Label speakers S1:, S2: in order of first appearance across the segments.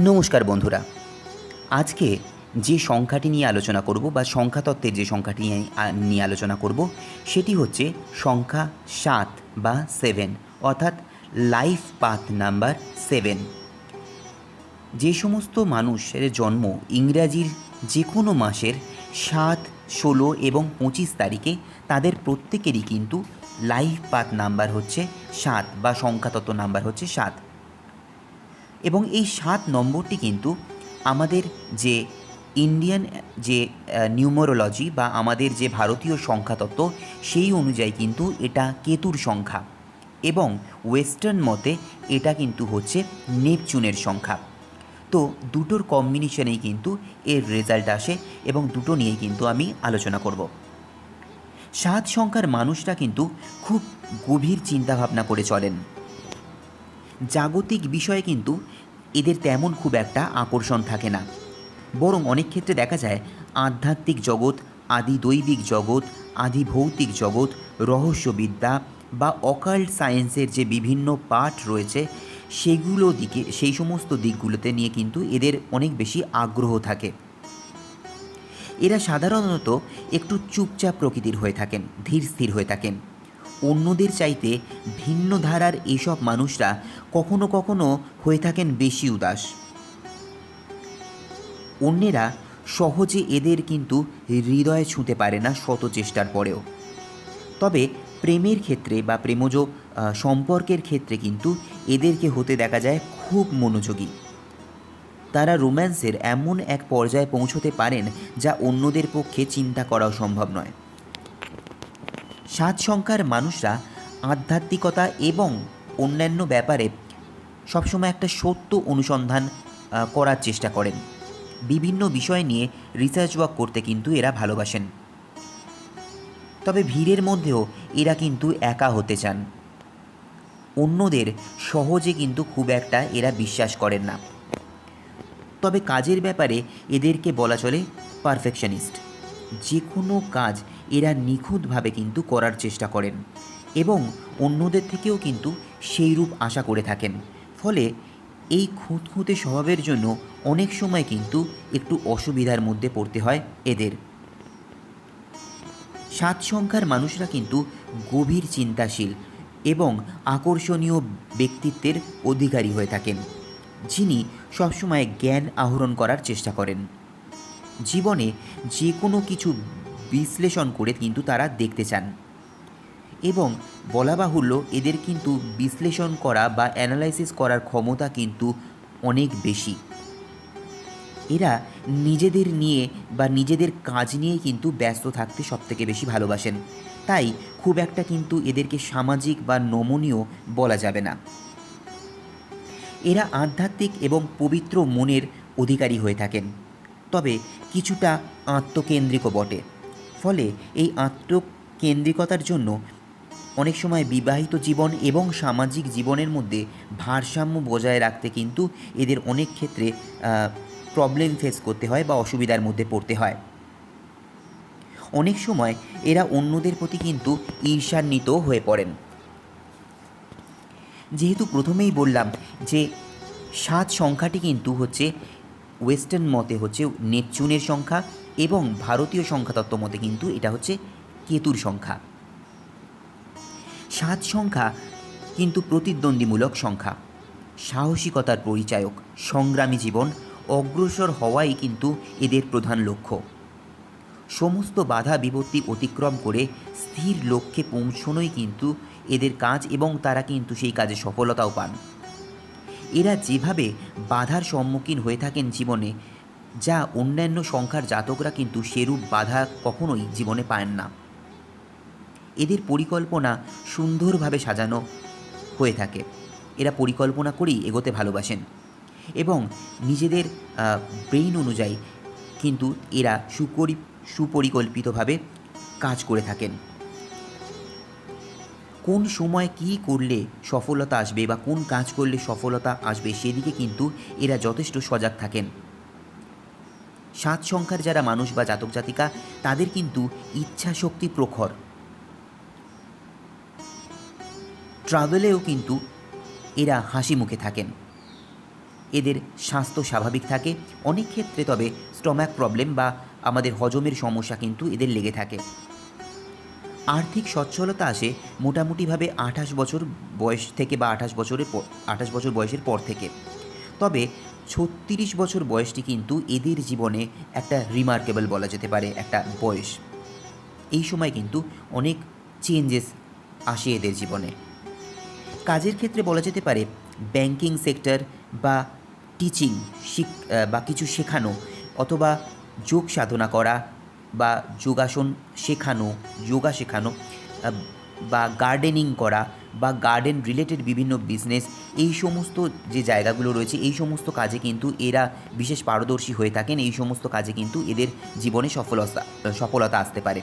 S1: নমস্কার বন্ধুরা। আজকে যে সংখ্যাটি নিয়ে আলোচনা করব বা সংখ্যাতত্ত্বের যে সংখ্যাটি নিয়ে আলোচনা করব, সেটি হচ্ছে সংখ্যা সাত বা সেভেন অর্থাৎ লাইফ পাথ নাম্বার সেভেন যে সমস্ত মানুষের জন্ম ইংরাজির যে কোনো মাসের সাত, ষোলো এবং পঁচিশ তারিখে, তাদের প্রত্যেকেরই কিন্তু লাইফ পাথ নাম্বার হচ্ছে সাত বা সংখ্যাতত্ত্ব নাম্বার হচ্ছে সাত। এবং এই সাত নম্বরটি কিন্তু আমাদের যে ইন্ডিয়ান যে নিউমোরোলজি বা আমাদের যে ভারতীয় সংখ্যাতত্ত্ব, সেই অনুযায়ী কিন্তু এটা কেতুর সংখ্যা এবং ওয়েস্টার্ন মতে এটা কিন্তু হচ্ছে নেপচুনের সংখ্যা। তো দুটোর কম্বিনেশনেই কিন্তু এর রেজাল্ট আসে এবং দুটো নিয়েই কিন্তু আমি আলোচনা করব। সাত সংখ্যার মানুষরা কিন্তু খুব গভীর চিন্তাভাবনা করে চলেন। জাগতিক বিষয়ে কিন্তু এদের তেমন খুব একটা আকর্ষণ থাকে না। বরং অনেক ক্ষেত্রে দেখা যায়, আধ্যাত্মিক জগৎ আদি দৈবিক জগৎ আদি ভৌতিক জগৎ, রহস্যবিদ্যা বা অকাল্ট সায়েন্সের যে বিভিন্ন পাঠ রয়েছে, সেগুলো দিকে, সেই সমস্ত দিকগুলোতে নিয়ে কিন্তু এদের অনেক বেশি আগ্রহ থাকে। এরা সাধারণত একটু চুপচাপ প্রকৃতির হয়ে থাকেন, ধীর স্থির হয়ে থাকেন। অন্যদের চাইতে ভিন্ন ধারার এসব মানুষরা কখনো কখনো হয়ে থাকেন বেশি উদাস। অন্যেরা সহজে এদের কিন্তু হৃদয়ে ছুঁতে পারে না শত চেষ্টার পরেও। তবে প্রেমের ক্ষেত্রে বা প্রেমজ সম্পর্কের ক্ষেত্রে কিন্তু এদেরকে হতে দেখা যায় খুব মনোযোগী। তারা রোম্যান্সের এমন এক পর্যায়ে পৌঁছতে পারেন যা অন্যদের পক্ষে চিন্তা করাও সম্ভব নয়। সাত সংখ্যার মানুষরা আধ্যাত্মিকতা এবং অন্যান্য ব্যাপারে সবসময় একটা সত্য অনুসন্ধান করার চেষ্টা করেন। বিভিন্ন বিষয় নিয়ে রিসার্চ ওয়ার্ক করতে কিন্তু এরা ভালোবাসেন। তবে ভিড়ের মধ্যেও এরা কিন্তু একা হতে চান। অন্যদের সহজে কিন্তু খুব একটা এরা বিশ্বাস করেন না। তবে কাজের ব্যাপারে এদেরকে বলা চলে পারফেকশনিস্ট যে কোনো কাজ এরা নিখুঁতভাবে কিন্তু করার চেষ্টা করেন এবং অন্যদের থেকেও কিন্তু সেই রূপ আশা করে থাকেন। ফলে এই খুঁতখুঁতে স্বভাবের জন্য অনেক সময় কিন্তু একটু অসুবিধার মধ্যে পড়তে হয় এদের। সাত সংখ্যার মানুষরা কিন্তু গভীর চিন্তাশীল এবং আকর্ষণীয় ব্যক্তিত্বের অধিকারী হয়ে থাকেন, যিনি সবসময় জ্ঞান আহরণ করার চেষ্টা করেন। জীবনে যে কোনো কিছু বিশ্লেষণ করে কিন্তু তারা দেখতে চান। এবং বলা বাহুল্য, এদের কিন্তু বিশ্লেষণ করা বা অ্যানালাইসিস করার ক্ষমতা কিন্তু অনেক বেশি। এরা নিজেদের নিয়ে বা নিজেদের কাজ নিয়ে কিন্তু ব্যস্ত থাকতে সবথেকে বেশি ভালোবাসেন। তাই খুব একটা কিন্তু এদেরকে সামাজিক বা নমনীয় বলা যাবে না। এরা আধ্যাত্মিক এবং পবিত্র মনের অধিকারী হয়ে থাকেন। তবে কিছুটা আত্মকেন্দ্রিকও বটে। ফলে এই আত্মকেন্দ্রিকতার জন্য অনেক সময় বিবাহিত জীবন এবং সামাজিক জীবনের মধ্যে ভারসাম্য বজায় রাখতে কিন্তু এদের অনেক ক্ষেত্রে প্রবলেম ফেস করতে হয় বা অসুবিধার মধ্যে পড়তে হয়। অনেক সময় এরা অন্যদের প্রতি কিন্তু ঈর্ষান্বিত হয়ে পড়েন। যেহেতু প্রথমেই বললাম যে সাত সংখ্যাটি কিন্তু হচ্ছে ওয়েস্টার্ন মতে হচ্ছে নেপচুনের সংখ্যা এবং ভারতীয় সংখ্যাতত্ত্ব মতে কিন্তু এটা হচ্ছে কেতুর সংখ্যা। সাত সংখ্যা কিন্তু প্রতিদ্বন্দ্বীমূলক সংখ্যা। সাহসিকতার পরিচায়ক, সংগ্রামী জীবন, অগ্রসর হওয়াই কিন্তু এদের প্রধান লক্ষ্য। সমস্ত বাধা বিপত্তি অতিক্রম করে স্থির লক্ষ্যে পৌঁছনোই কিন্তু এদের কাজ এবং তারা কিন্তু সেই কাজে সফলতাও পান। এরা যেভাবে বাধার সম্মুখীন হয়ে থাকেন জীবনে যা অন্যান্য সংখ্যার জাতকরা কিন্তু সেরূপ বাধা কখনোই জীবনে পান না। এদের পরিকল্পনা সুন্দরভাবে সাজানো হয়ে থাকে। এরা পরিকল্পনা করেই এগোতে ভালোবাসেন এবং নিজেদের ব্রেইন অনুযায়ী কিন্তু এরা সুপরি, সুপরিকল্পিতভাবে কাজ করে থাকেন। কোন সময় কী করলে সফলতা আসবে বা কোন কাজ করলে সফলতা আসবে সেদিকে কিন্তু এরা যথেষ্ট সজাগ থাকেন। সাত সংখ্যার যারা মানুষ বা জাতক জাতিকা, তাদের কিন্তু ইচ্ছা শক্তি প্রখর। ট্রাভেলেও কিন্তু এরা হাসি মুখে থাকেন। এদের স্বাস্থ্য স্বাভাবিক থাকে, অনেক ক্ষেত্রে তবে স্টম্যাক প্রবলেম বা আমাদের হজমের সমস্যা কিন্তু এদের লেগে থাকে। আর্থিক সচ্ছলতা আসে মোটামুটিভাবে আঠাশ বছর বয়স থেকে বা আঠাশ বছরের পর, আঠাশ বছর বয়সের পর থেকে। তবে ছত্রিশ বছর বয়সটি কিন্তু এদের জীবনে একটা রিমার্কেবল বলা যেতে পারে, একটা বয়স। এই সময় কিন্তু অনেক চেঞ্জেস আসে এদের জীবনে। কাজের ক্ষেত্রে বলা যেতে পারে ব্যাংকিং সেক্টর বা টিচিং শিক বা কিছু শেখানো অথবা যোগ সাধনা করা বা যোগাসন শেখানো, যোগা শেখানো বা গার্ডেনিং করা বা গার্ডেন রিলেটেড বিভিন্ন বিজনেস এই সমস্ত যে জায়গাগুলো রয়েছে, এই সমস্ত কাজে কিন্তু এরা বিশেষ পারদর্শী হয়ে থাকেন। এই সমস্ত কাজে কিন্তু এদের জীবনে সফলতা সফলতা আসতে পারে।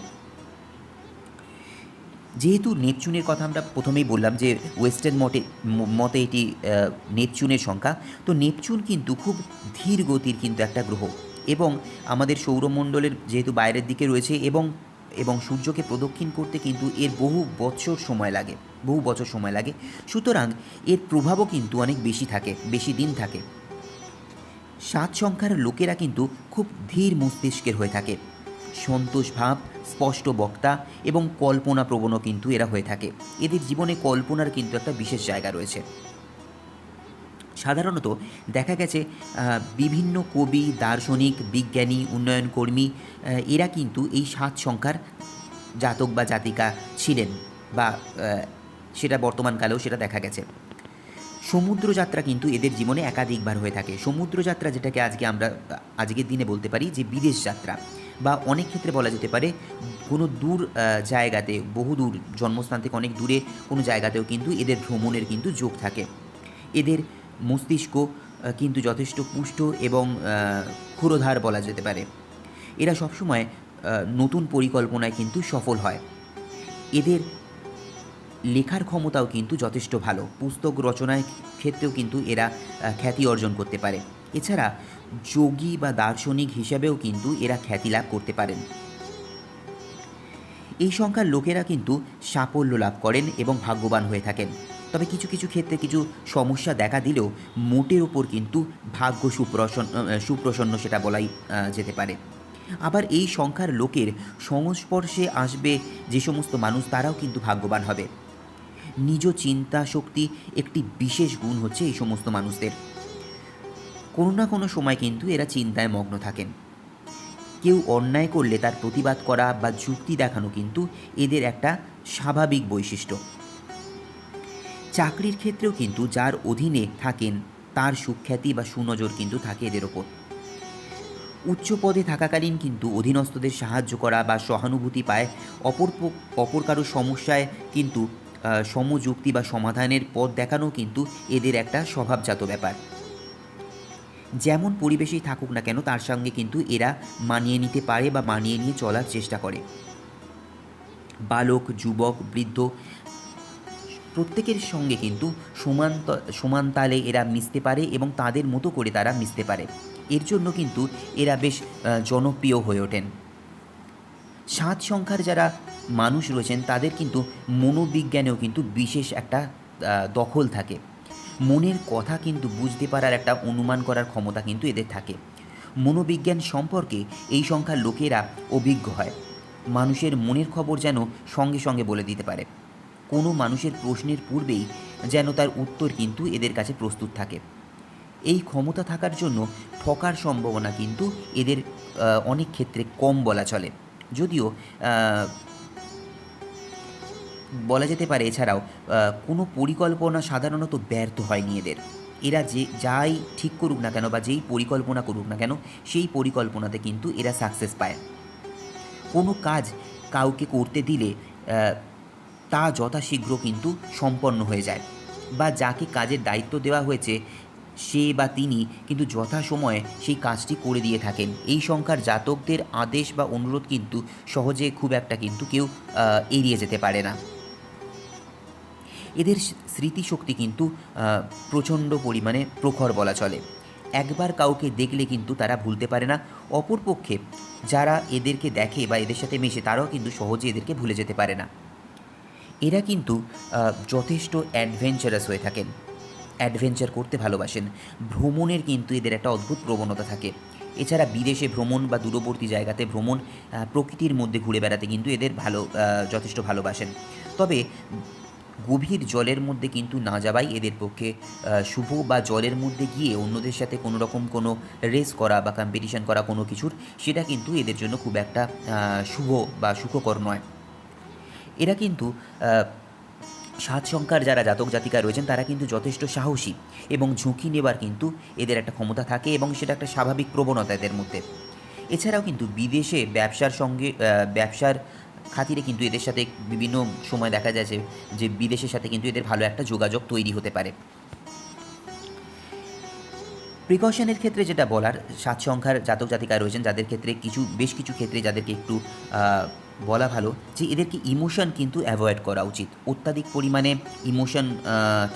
S1: যেহেতু নেপচুনের কথা আমরা প্রথমেই বললাম যে ওয়েস্টার্ন মতে মতে এটি নেপচুনের সংখ্যা, তো নেপচুন কিন্তু খুব ধীর গতির কিন্তু একটা গ্রহ। এবং আমাদের সৌরমণ্ডলের যেহেতু বাইরের দিকে রয়েছে এবং এবং সূর্যকে প্রদক্ষিণ করতে কিন্তু এর বহু বছর সময় লাগে, বহু বছর সময় লাগে। সুতরাং এর প্রভাবও কিন্তু অনেক বেশি থাকে, বেশি দিন থাকে। সাত সংখ্যার লোকেরা কিন্তু খুব ধীর মস্তিষ্কের হয়ে থাকে। সন্তোষ ভাব, স্পষ্ট বক্তা এবং কল্পনা প্রবণও কিন্তু এরা হয়ে থাকে। এদের জীবনে কল্পনার কিন্তু একটা বিশেষ জায়গা রয়েছে। সাধারণত দেখা গেছে বিভিন্ন কবি, দার্শনিক, বিজ্ঞানী, উন্নয়ন কর্মী এরা কিন্তু এই সাত সংখ্যার জাতক বা জাতিকা ছিলেন বা সেটা বর্তমানকালেও সেটা দেখা গেছে। সমুদ্রযাত্রা কিন্তু এদের জীবনে একাধিকবার হয়ে থাকে। সমুদ্রযাত্রা যেটাকে আজকে আমরা, আজকের দিনে বলতে পারি যে বিদেশ যাত্রা বা অনেক ক্ষেত্রে বলা যেতে পারে কোনো দূর জায়গাতে, বহু দূর, জন্মস্থান থেকে অনেক দূরে কোনো জায়গাতেও কিন্তু এদের ভ্রমণের কিন্তু যোগ থাকে। এদের মস্তিষ্ক কিন্তু যথেষ্ট পুষ্ট এবং ক্ষুরোধার বলা যেতে পারে। এরা সবসময় নতুন পরিকল্পনায় কিন্তু সফল হয়। এদের লেখার ক্ষমতাও কিন্তু যথেষ্ট ভালো। পুস্তক রচনার ক্ষেত্রেও কিন্তু এরা খ্যাতি অর্জন করতে পারে। এছাড়া যোগী বা দার্শনিক হিসাবেও কিন্তু এরা খ্যাতি লাভ করতে পারেন। এই সংখ্যার লোকেরা কিন্তু সাফল্য লাভ করেন এবং ভাগ্যবান হয়ে থাকেন। তবে কিছু কিছু ক্ষেত্রে কিছু সমস্যা দেখা দিলেও মোটের ওপর কিন্তু ভাগ্য সুপ্রসন্ন সুপ্রসন্ন সেটা বলাই যেতে পারে। আবার এই সংখ্যার লোকের সংস্পর্শে আসবে যে সমস্ত মানুষ তারাও কিন্তু ভাগ্যবান হবে। নিজ চিন্তা শক্তি একটি বিশেষ গুণ হচ্ছে এই সমস্ত মানুষদের। কোনো না কোনো সময় কিন্তু এরা চিন্তায় মগ্ন থাকেন। কেউ অন্যায় করলে তার প্রতিবাদ করা বা যুক্তি দেখানো কিন্তু এদের একটা স্বাভাবিক বৈশিষ্ট্য। চাকরির ক্ষেত্রেও কিন্তু যার অধীনে থাকেন, তার সুখ্যাতি বা সুনজর কিন্তু থাকে এদের ওপর। উচ্চ পদে থাকাকালীন কিন্তু অধীনস্থদের সাহায্য করা বা সহানুভূতি পায়, অপর অপর কারও সমস্যায় কিন্তু সমযুক্তি বা সমাধানের পথ দেখানো কিন্তু এদের একটা স্বভাবজাত ব্যাপার। যেমন পরিবেশেই থাকুক না কেন, তার সঙ্গে কিন্তু এরা মানিয়ে নিতে পারে বা মানিয়ে নিয়ে চলার চেষ্টা করে। বালক, যুবক, বৃদ্ধ প্রত্যেকের সঙ্গে কিন্তু সমান ত- সমান তালে এরা মিশতে পারে এবং তাদের মতো করে তারা মিশতে পারে। এর জন্য কিন্তু এরা বেশ জনপ্রিয় হয়ে ওঠেন। সাত সংখ্যার যারা মানুষ রয়েছেন, তাদের কিন্তু মনোবিজ্ঞানেও কিন্তু বিশেষ একটা দখল থাকে। মনের কথা কিন্তু বুঝতে পারার একটা অনুমান করার ক্ষমতা কিন্তু এদের থাকে। মনোবিজ্ঞান সম্পর্কে এই সংখ্যার লোকেরা অভিজ্ঞ হয়। মানুষের মনের খবর যেন সঙ্গে সঙ্গে বলে দিতে পারে। কোনো মানুষের প্রশ্নের পূর্বেই যেন তার উত্তর কিন্তু এদের কাছে প্রস্তুত থাকে। এই ক্ষমতা থাকার জন্য ঠকার সম্ভাবনা কিন্তু এদের অনেক ক্ষেত্রে কম বলা চলে। যদিও বলা যেতে পারে এছাড়াও কোনো পরিকল্পনা সাধারণত ব্যর্থ হয়নি এদের। এরা যে, যাই ঠিক করুক না কেন বা যেই পরিকল্পনা করুক না কেন, সেই পরিকল্পনাতে কিন্তু এরা সাকসেস পায়। কোনো কাজ কাউকে করতে দিলে তা যথাশীঘ্র কিন্তু সম্পন্ন হয়ে যায় বা যাকে কাজের দায়িত্ব দেওয়া হয়েছে, সে বা তিনি কিন্তু যথাসময়ে সেই কাজটি করে দিয়ে থাকেন। এই সংখ্যার জাতকদের আদেশ বা অনুরোধ কিন্তু সহজে খুব একটা কিন্তু কেউ এড়িয়ে যেতে পারে না। এদের স্মৃতিশক্তি কিন্তু প্রচণ্ড পরিমাণে প্রখর বলা চলে। একবার কাউকে দেখলে কিন্তু তারা ভুলতে পারে না। অপরপক্ষে যারা এদেরকে দেখে বা এদের সাথে মেশে তারাও কিন্তু সহজে এদেরকে ভুলে যেতে পারে না। এরা কিন্তু যথেষ্ট অ্যাডভেঞ্চারাস হয়ে থাকেন। অ্যাডভেঞ্চার করতে ভালোবাসেন। ভ্রমণের কিন্তু এদের একটা অদ্ভুত প্রবণতা থাকে। এছাড়া বিদেশে ভ্রমণ বা দূরবর্তী জায়গাতে ভ্রমণ প্রকৃতির মধ্যে ঘুরে বেড়াতে কিন্তু এদের ভালো যথেষ্ট ভালোবাসেন। তবে গভীর জলের মধ্যে কিন্তু না যাওয়াই এদের পক্ষে শুভ বা জলের মধ্যে গিয়ে অন্যদের সাথে কোনো রকম কোনো রেস করা বা কম্পিটিশন করা কোনো কিছুর, সেটা কিন্তু এদের জন্য খুব একটা শুভ বা সুখকর নয়। এরা কিন্তু সাত সংখ্যার যারা জাতক জাতিকা রয়েছেন, তারা কিন্তু যথেষ্ট সাহসী এবং ঝুঁকি নেবার কিন্তু এদের একটা ক্ষমতা থাকে এবং সেটা একটা স্বাভাবিক প্রবণতা এদের মধ্যে। এছাড়াও কিন্তু বিদেশে ব্যবসার সঙ্গে ব্যবসার খাতিরে কিন্তু এদের সাথে বিভিন্ন সময় দেখা যাচ্ছে যে বিদেশের সাথে কিন্তু এদের ভালো একটা যোগাযোগ তৈরি হতে পারে। প্রিকশনের ক্ষেত্রে যেটা বলার, সাত সংখ্যার জাতক জাতিকা রয়েছেন, যাদের ক্ষেত্রে কিছু, বেশ কিছু ক্ষেত্রে যাদেরকে একটু বলা ভালো যে এদেরকে ইমোশন কিন্তু অ্যাভয়েড করা উচিত। অত্যাধিক পরিমাণে ইমোশন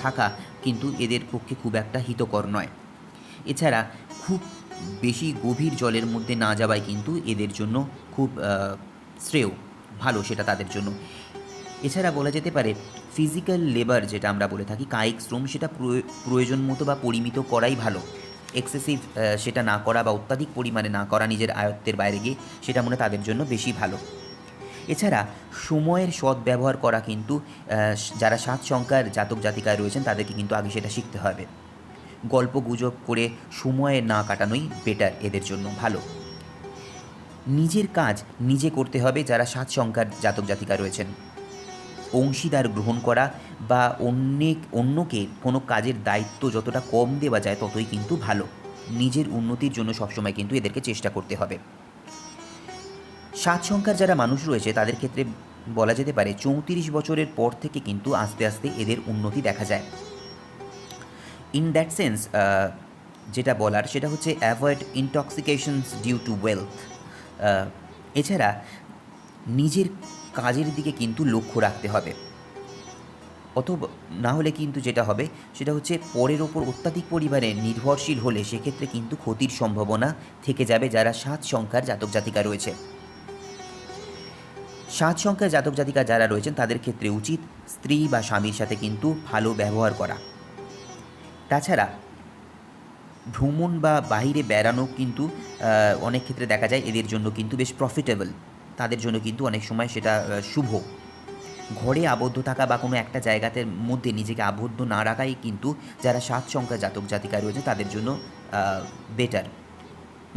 S1: থাকা কিন্তু এদের পক্ষে খুব একটা হিতকর নয়। এছাড়া খুব বেশি গভীর জলের মধ্যে না যাওয়াই কিন্তু এদের জন্য খুব শ্রেয়, ভালো সেটা তাদের জন্য। এছাড়া বলা যেতে পারে ফিজিক্যাল লেবার যেটা আমরা বলে থাকি, কায়িক শ্রম সেটা প্রয়- প্রয়োজন মতো বা পরিমিত করাই ভালো। এক্সেসিভ সেটা না করা বা অত্যাধিক পরিমাণে না করা নিজের আয়ত্তের বাইরে গিয়ে সেটা মনে তাদের জন্য বেশি ভালো। এছাড়া সময়ের সৎ ব্যবহার করা কিন্তু যারা সাত সংখ্যার জাতক জাতিকায় রয়েছেন, তাদেরকে কিন্তু আগে সেটা শিখতে হবে। গল্প গুজব করে সময় না কাটানোই বেটার এদের জন্য ভালো। নিজের কাজ নিজে করতে হবে যারা সাত সংখ্যার জাতক জাতিকা রয়েছেন। অংশীদার গ্রহণ করা বা অন্যেক, অন্যকে কোনো কাজের দায়িত্ব যতটা কম দেওয়া যায় ততই কিন্তু ভালো। নিজের উন্নতির জন্য সবসময় কিন্তু এদেরকে চেষ্টা করতে হবে। সাত সংখ্যার যারা মানুষ রয়েছে, তাদের ক্ষেত্রে বলা যেতে পারে চৌত্রিশ বছরের পর থেকে কিন্তু আস্তে আস্তে এদের উন্নতি দেখা যায়। ইন দ্যাট সেন্স যেটা বলার সেটা হচ্ছে avoid intoxications due to wealth এছাড়া নিজের কাজের দিকে কিন্তু লক্ষ্য রাখতে হবে। অত না হলে কিন্তু যেটা হবে, সেটা হচ্ছে পরের ওপর অত্যাধিক পরিমাণে নির্ভরশীল হলে সেক্ষেত্রে কিন্তু ক্ষতির সম্ভাবনা থেকে যাবে যারা সাত সংখ্যার জাতক জাতিকা রয়েছে। সাত সংখ্যার জাতক জাতিকা যারা রয়েছেন, তাদের ক্ষেত্রে উচিত স্ত্রী বা স্বামীর সাথে কিন্তু ভালো ব্যবহার করা। তাছাড়া ভ্রমণ বা বাইরে বেড়ানো কিন্তু অনেক ক্ষেত্রে দেখা যায় এদের জন্য কিন্তু বেশ প্রফিটেবল তাদের জন্য কিন্তু অনেক সময় সেটা শুভ। ঘরে আবদ্ধ থাকা বা কোনো একটা জায়গাতে মধ্যে নিজেকে আবদ্ধ না রাখাই কিন্তু যারা সাত সংখ্যা জাতক জাতিকা রয়েছে, তাদের জন্য বেটার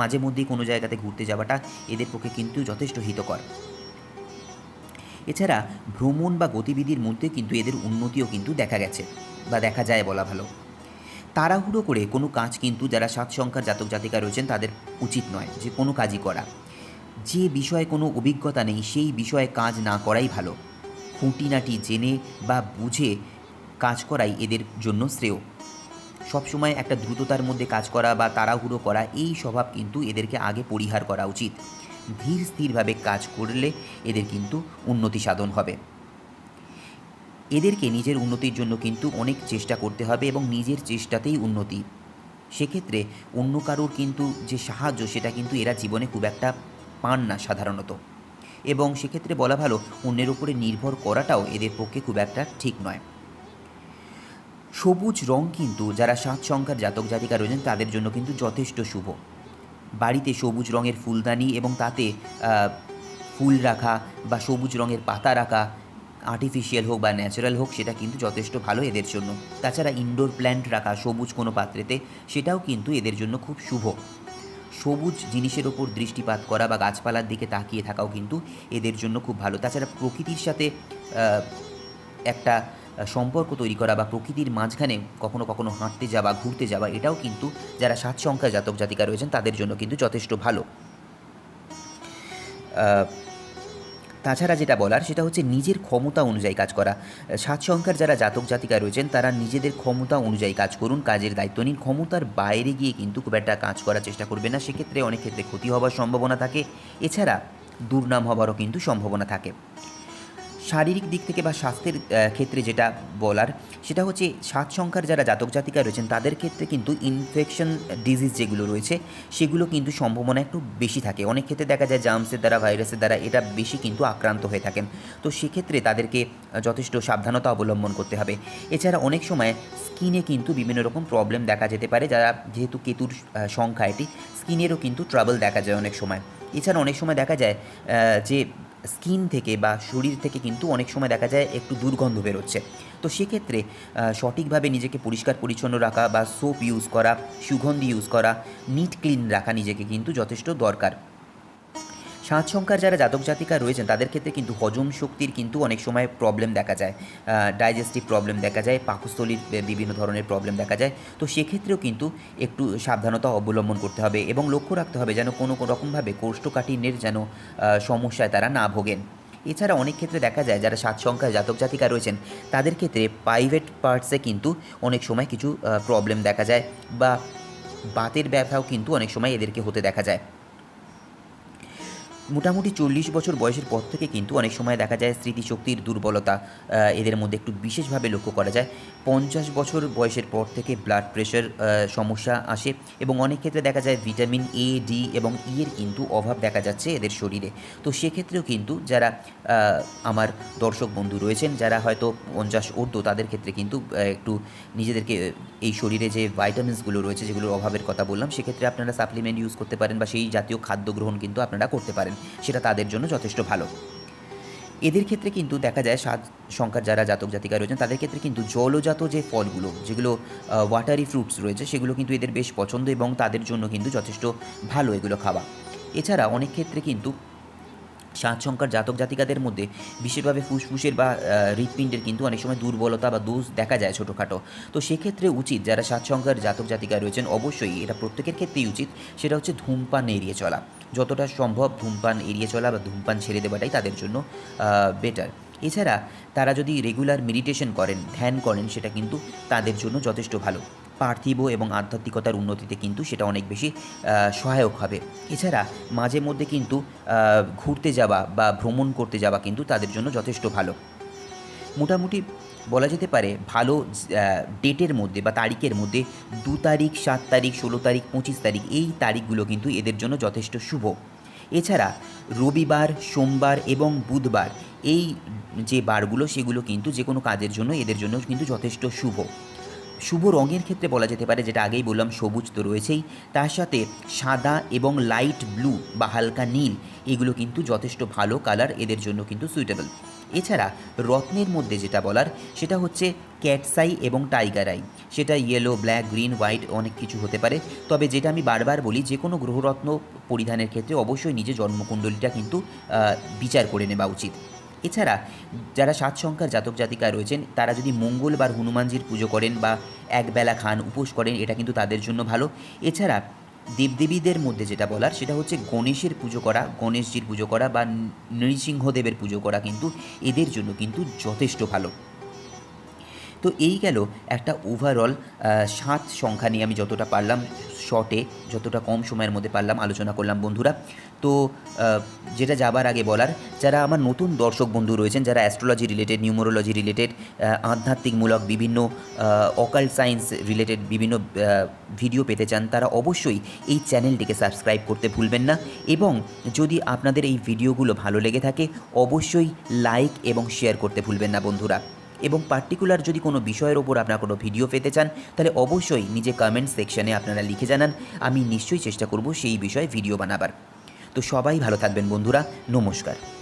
S1: মাঝে মধ্যেই কোনো জায়গাতে ঘুরতে যাওয়াটা এদের পক্ষে কিন্তু যথেষ্ট হিতকর। এছাড়া ভ্রমণ বা গতিবিধির মধ্যে কিন্তু এদের উন্নতিও কিন্তু দেখা গেছে বা দেখা যায় বলা ভালো। তাড়াহুড়ো করে কোনো কাজ কিন্তু যারা সাত সংখ্যার জাতক জাতিকা রয়েছেন তাদের উচিত নয় যে কোনো কাজই করা। যে বিষয়ে কোনো অভিজ্ঞতা নেই সেই বিষয়ে কাজ না করাই ভালো। খুঁটিনাটি জেনে বা বুঝে কাজ করাই এদের জন্য শ্রেয়। সবসময় একটা দ্রুততার মধ্যে কাজ করা বা তাড়াহুড়ো করা এই স্বভাব কিন্তু এদেরকে আগে পরিহার করা উচিত। ধীর স্থিরভাবে কাজ করলে এদের কিন্তু উন্নতি সাধন হবে। এদেরকে নিজের উন্নতির জন্য কিন্তু অনেক চেষ্টা করতে হবে এবং নিজের চেষ্টাতেই উন্নতি। সেক্ষেত্রে অন্য কারোর কিন্তু যে সাহায্য, সেটা কিন্তু এরা জীবনে খুব একটা পান না সাধারণত। এবং সেক্ষেত্রে বলা ভালো, অন্যের উপরে নির্ভর করাটাও এদের পক্ষে খুব একটা ঠিক নয়। সবুজ রং কিন্তু, যারা সাত সংখ্যার জাতক জাতিকা রয়েছেন, তাদের জন্য কিন্তু যথেষ্ট শুভ। বাড়িতে সবুজ রঙের ফুলদানি এবং তাতে ফুল রাখা বা সবুজ রঙের পাতা রাখা আর্টিফিশিয়াল হোক বা ন্যাচারাল হোক, সেটা কিন্তু যথেষ্ট ভালো এদের জন্য। তাছাড়া ইনডোর প্ল্যান্ট রাখা সবুজ কোনো পাত্রেতে, সেটাও কিন্তু এদের জন্য খুব শুভ। সবুজ জিনিসের ওপর দৃষ্টিপাত করা বা গাছপালার দিকে তাকিয়ে থাকাও কিন্তু এদের জন্য খুব ভালো। তাছাড়া প্রকৃতির সাথে একটা সম্পর্ক তৈরি করা বা প্রকৃতির মাঝখানে কখনো কখনো হাঁটতে যাওয়া, ঘুরতে যাওয়া, এটাও কিন্তু যারা সাত সংখ্যা জাতক জাতিকা রয়েছেন, তাদের জন্য কিন্তু যথেষ্ট ভালো। তাছাড়া যেটা বলার, সেটা হচ্ছে নিজের ক্ষমতা অনুযায়ী কাজ করা। সাত সংখ্যার যারা জাতক জাতিকা রয়েছেন, তারা নিজেদের ক্ষমতা অনুযায়ী কাজ করুন, কাজের দায়িত্ব নিন। ক্ষমতার বাইরে গিয়ে কিন্তু খুব একটা কাজ করার চেষ্টা করবে না, সেক্ষেত্রে অনেক ক্ষেত্রে ক্ষতি হওয়ার সম্ভাবনা থাকে। এছাড়া দুর্নাম হওয়ারও কিন্তু সম্ভাবনা থাকে। শারীরিক দিক থেকে বা স্বাস্থ্যের ক্ষেত্রে যেটা বলার, সেটা হচ্ছে সাত সংখ্যার যারা জাতক জাতিকা রয়েছেন, তাদের ক্ষেত্রে কিন্তু ইনফেকশন ডিজিজ যেগুলো রয়েছে, সেগুলো কিন্তু সম্ভাবনা একটু বেশি থাকে। অনেক ক্ষেত্রে দেখা যায় জার্মসের দ্বারা ভাইরাসের দ্বারা এটা বেশি কিন্তু আক্রান্ত হয়ে থাকেন। তো সেক্ষেত্রে তাদেরকে যথেষ্ট সাবধানতা অবলম্বন করতে হবে। এছাড়া অনেক সময় স্কিনে কিন্তু বিভিন্ন রকম প্রবলেম দেখা যেতে পারে, যারা যেহেতু কেতুর সংখ্যা এটি স্কিনেরও কিন্তু ট্রাবল দেখা যায় অনেক সময়। এছাড়া অনেক সময় দেখা যায় যে স্কিন থেকে বা শরীর থেকে কিন্তু অনেক সময় দেখা যায় একটু দুর্গন্ধ বেরোচ্ছে। তো সেক্ষেত্রে সঠিকভাবে নিজেকে পরিষ্কার পরিচ্ছন্ন রাখা বা সোপ ইউজ করা, সুগন্ধি ইউজ করা নিট ক্লিন রাখা নিজেকে কিন্তু যথেষ্ট দরকার। সাত সংখ্যার যারা জাতক জাতিকা রয়েছেন, তাদের ক্ষেত্রে কিন্তু হজম শক্তির কিন্তু অনেক সময় প্রবলেম দেখা যায়। ডাইজেস্টিভ প্রবলেম দেখা যায়, পাকস্থলীর বিভিন্ন ধরনের প্রবলেম দেখা যায়। তো সেক্ষেত্রেও কিন্তু একটু সাবধানতা অবলম্বন করতে হবে এবং লক্ষ্য রাখতে হবে যেন কোনো রকমভাবে কোষ্ঠকাঠিন্যের যেন সমস্যায় তারা না ভোগেন। এছাড়া অনেক ক্ষেত্রে দেখা যায় যারা সাত সংখ্যায় জাতক জাতিকা রয়েছেন, তাদের ক্ষেত্রে প্রাইভেট পার্টসে কিন্তু অনেক সময় কিছু প্রবলেম দেখা যায় বা বাতের ব্যথাও কিন্তু অনেক সময় এদেরকে হতে দেখা যায়। মোটামুটি চল্লিশ বছর বয়সের পর থেকে কিন্তু অনেক সময় দেখা যায় স্মৃতিশক্তির দুর্বলতা এদের মধ্যে একটু বিশেষভাবে লক্ষ্য করা যায়। পঞ্চাশ বছর বয়সের পর থেকে ব্লাড প্রেশার সমস্যা আসে এবং অনেক ক্ষেত্রে দেখা যায় ভিটামিন এ ডি এবং ই এর কিন্তু অভাব দেখা যাচ্ছে এদের শরীরে। তো সেক্ষেত্রেও কিন্তু যারা আমার দর্শক বন্ধু রয়েছেন, যারা হয়তো পঞ্চাশ ঊর্ধ্ব, তাদের ক্ষেত্রে কিন্তু একটু নিজেদেরকে এই শরীরে যে ভাইটামিনসগুলো রয়েছে, যেগুলোর অভাবের কথা বললাম, সেক্ষেত্রে আপনারা সাপ্লিমেন্ট ইউজ করতে পারেন বা সেই জাতীয় খাদ্য গ্রহণ কিন্তু আপনারা করতে পারেন। সেটা তাদের জন্য যথেষ্ট ভালো। এদের ক্ষেত্রে কিন্তু দেখা যায় সাত সংখ্যার যারা জাতক জাতিকা রয়েছেন, তাদের ক্ষেত্রে কিন্তু জলজাত যে ফলগুলো, যেগুলো ওয়াটারি ফ্রুটস রয়েছে, সেগুলো কিন্তু এদের বেশ পছন্দ এবং তাদের জন্য কিন্তু যথেষ্ট ভালো এগুলো খাওয়া। এছাড়া অনেক ক্ষেত্রে কিন্তু সাত সংখ্যার জাতক জাতিকাদের মধ্যে বিশেষভাবে ফুসফুসের বা হৃৎপিণ্ডের কিন্তু অনেক সময় দুর্বলতা বা দোষ দেখা যায় ছোটোখাটো। তো সেক্ষেত্রে উচিত যারা সাত সংখ্যার জাতক জাতিকা রয়েছেন, অবশ্যই এটা প্রত্যেকের ক্ষেত্রেই উচিত, সেটা হচ্ছে ধূমপান এড়িয়ে চলা। যতটা সম্ভব ধূমপান এড়িয়ে চলা বা ধূমপান ছেড়ে দেওয়াটাই তাদের জন্য বেটার এছাড়া তারা যদি রেগুলার মেডিটেশন করেন, ধ্যান করেন, সেটা কিন্তু তাদের জন্য যথেষ্ট ভালো। পার্থিব এবং আধ্যাত্মিকতার উন্নতিতে কিন্তু সেটা অনেক বেশি সহায়ক হবে। এছাড়া মাঝে মধ্যে কিন্তু ঘুরতে যাওয়া বা ভ্রমণ করতে যাওয়া কিন্তু তাদের জন্য যথেষ্ট ভালো। মোটামুটি বলা যেতে পারে ভালো ডেটের মধ্যে বা তারিখের মধ্যে দু তারিখ, সাত তারিখ, ষোলো তারিখ, পঁচিশ তারিখ এই তারিখগুলো কিন্তু এদের জন্য যথেষ্ট শুভ। এছাড়া রবিবার, সোমবার এবং বুধবার এই যে বারগুলো সেগুলো কিন্তু যে কোনো কাজের জন্য এদের জন্য কিন্তু যথেষ্ট শুভ। শুভ রঙের ক্ষেত্রে বলা যেতে পারে, যেটা আগেই বললাম, সবুজ তো রয়েছেই। তার সাথে সাদা এবং লাইট ব্লু বা হালকা নীল, এগুলো কিন্তু যথেষ্ট ভালো কালার এদের জন্য কিন্তু সুইটেবল এছাড়া রত্নের মধ্যে যেটা বলার, সেটা হচ্ছে ক্যাটসাই এবং টাইগার আই সেটা ইয়েলো ব্ল্যাক গ্রিন হোয়াইট অনেক কিছু হতে পারে। তবে যেটা আমি বারবার বলি, যে কোনো গ্রহরত্ন পরিধানের ক্ষেত্রে অবশ্যই নিজের জন্মকুণ্ডলীটা কিন্তু বিচার করে নেওয়া উচিত। এছাড়া যারা সাত সংখ্যার জাতক জাতিকা রয়েছেন, তারা যদি মঙ্গলবার হনুমানজির পুজো করেন বা একবেলা খান, উপোস করেন, এটা কিন্তু তাদের জন্য ভালো। এছাড়া দেবদেবীদের মধ্যে যেটা বলার, সেটা হচ্ছে গণেশের পুজো করা, গণেশজির পুজো করা বা নৃসিংহদেবের পুজো করা কিন্তু এদের জন্য কিন্তু যথেষ্ট ভালো। তো এই গেল একটা ওভারঅল সাত সংখ্যা নিয়ে আমি যতটা পারলাম শর্টে যতটা কম সময়ের মধ্যে পারলাম আলোচনা করলাম বন্ধুরা। তো যেটা যাবার আগে বলার, যারা আমার নতুন দর্শক বন্ধু রয়েছেন, যারা অ্যাস্ট্রোলজি রিলেটেড নিউমোরোলজি রিলেটেড আধ্যাত্মিকমূলক বিভিন্ন অকাল সায়েন্স রিলেটেড বিভিন্ন ভিডিও পেতে চান, তারা অবশ্যই এই চ্যানেলটিকে সাবস্ক্রাইব করতে ভুলবেন না। এবং যদি আপনাদের এই ভিডিওগুলো ভালো লেগে থাকে, অবশ্যই লাইক এবং শেয়ার করতে ভুলবেন না বন্ধুরা। এবং পার্টিকুলার যদি কোনো বিষয়ের ওপর আপনারা কোনো ভিডিও পেতে চান, তাহলে অবশ্যই নিজে কমেন্ট সেকশনে আপনারা লিখে জানান, আমি নিশ্চয়ই চেষ্টা করব সেই বিষয়ে ভিডিও বানাবার। তো সবাই ভালো থাকবেন বন্ধুরা, নমস্কার।